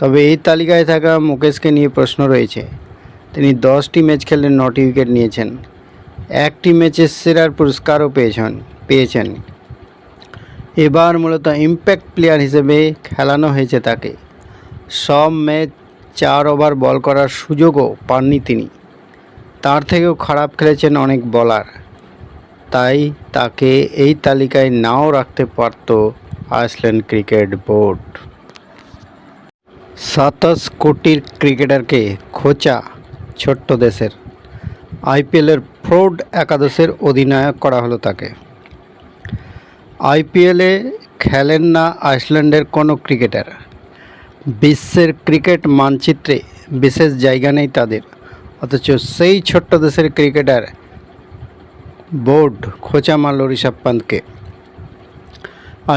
তবে এই তালিকায় থাকা মুকেশকে নিয়ে প্রশ্ন রয়েছে। তিনি দশটি ম্যাচ খেলে নটি উইকেট নিয়েছেন। একটি ম্যাচে সেরার পুরস্কারও পেয়েছেন পেয়েছেন। এবার মূলত ইম্প্যাক্ট প্লেয়ার হিসেবে খেলানো হয়েছে তাকে। সব ম্যাচ চার ওভার বল করার সুযোগও পাননি তিনি। তার থেকেও খারাপ খেলেছেন অনেক বলার। তাই তাকে এই তালিকায় নাও রাখতে পারত আইসল্যান্ড ক্রিকেট বোর্ড। সাতাশ কোটির ক্রিকেটারকে খোঁচা ছোট্ট দেশের। আইপিএলের ফ্রড একাদশের অধিনায়ক করা হলো তাকে। আইপিএলে খেলেন না আইসল্যান্ডের কোনো ক্রিকেটার। বিশ্বের ক্রিকেট মানচিত্রে বিশেষ জায়গা নেই তাদের। অথচ সেই ছোট্ট দেশের ক্রিকেটার বোর্ড খোঁচা মারল ঋষভ পান্তকে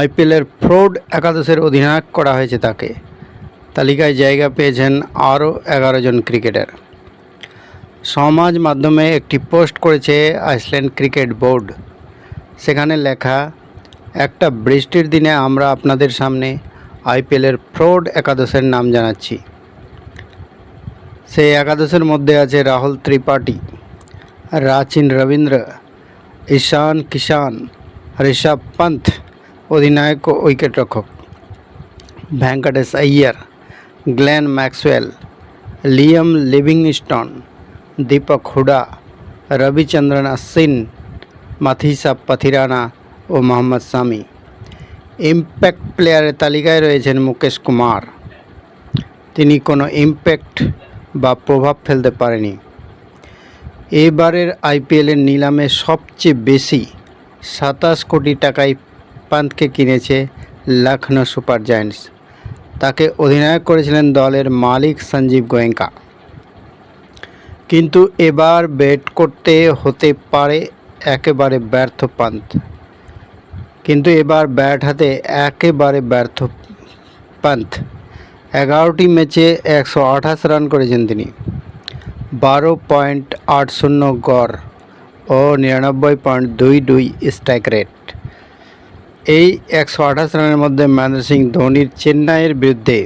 আইপিএলের ফ্রড একাদশের অধিনায়ক করা হয়েছে তাকে। তালিকায় জায়গা পেয়েছেন আরও এগারো জন ক্রিকেটার। সমাজ মাধ্যমে একটি পোস্ট করেছে আইসল্যান্ড ক্রিকেট বোর্ড। সেখানে লেখা, একটা বৃষ্টির দিনে আমরা আপনাদের সামনে আইপিএলের ফ্রড একাদশের নাম জানাচ্ছি। সেই একাদশের মধ্যে আছে রাহুল ত্রিপাঠী, রাচিন রবীন্দ্র, ঈশান কিষান ঋষভ পন্থ, অধিনায়ক ও উইকেটরক্ষক Venkatesh Iyer Glenn Maxwell, Liam Livingstone, Deepak Hooda, Ravichandran Ashwin Matheesha Pathirana ও মোহাম্মদ সামি। ইম্প্যাক্ট প্লেয়ারের তালিকায় রয়েছেন মুকেশ কুমার। তিনি কোনো ইম্প্যাক্ট বা প্রভাব ফেলতে পারেনি। এবারের আইপিএলের নিলামে সবচেয়ে বেশি সাতাশ কোটি টাকায় পান্তকে কিনেছে লখনৌ সুপার জায়ান্টস। তাকে অধিনায়ক করেছিলেন দলের মালিক সঞ্জীব গোয়েঙ্কা। কিন্তু এবার ব্যাট করতে হতে পারে একেবারে ব্যর্থ পান্ত। কিন্তু এবার ব্যাট হাতে একেবারে ব্যর্থ পান্ত। এগারোটি ম্যাচে একশো আঠাশ রান করেছেন তিনি। বারো পয়েন্ট আট শূন্য গড় ও নিরানব্বই পয়েন্ট দুই দুই স্ট্রাইক রেট। এই একশো আঠাশ রানের মধ্যে মহেন্দ্র সিং ধোনির চেন্নাইয়ের বিরুদ্ধে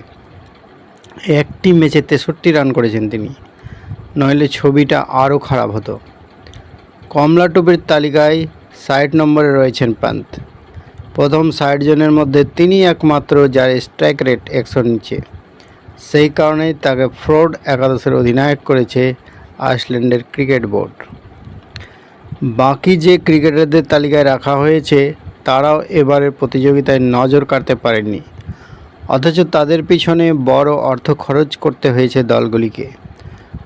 একটি ম্যাচে তেষট্টি রান করেছেন তিনি। নইলে ছবিটা আরও খারাপ হতো। কমলা টুপির তালিকায় ষাট নম্বরে রয়েছেন পান্ত প্রথম ষাট জনের মধ্যে তিনি একমাত্র যার স্ট্রাইক রেট একশোর নিচে। সেই কারণেই তাকে ফ্রড একাদশের অধিনায়ক করেছে আইসল্যান্ডের ক্রিকেট বোর্ড। বাকি যে ক্রিকেটারদের তালিকায় রাখা হয়েছে তারাও এবারের প্রতিযোগিতায় নজর কাটতে পারেননি। অথচ তাদের পিছনে বড় অর্থ খরচ করতে হয়েছে দলগুলিকে।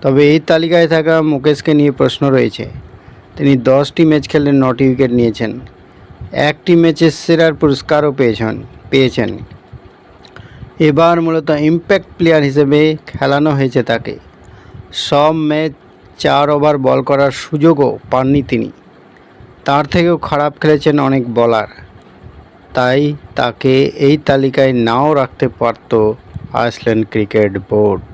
তবে এই তালিকায় থাকা মুকেশকে নিয়ে প্রশ্ন রয়েছে। তিনি দশটি ম্যাচ খেলে নটি উইকেট নিয়েছেন। একটি ম্যাচে সেরার পুরস্কারও পেয়েছেন পেয়েছেন। এবার মূলত ইম্প্যাক্ট প্লেয়ার হিসেবে খেলানো হয়েছে তাকে। সব ম্যাচ চার ওভার বল করার সুযোগও পাননি তিনি। তার থেকেও খারাপ খেলেছেন অনেক বলার তাই তাকে এই তালিকায় নাও রাখতে পারত আইসল্যান্ড ক্রিকেট বোর্ড।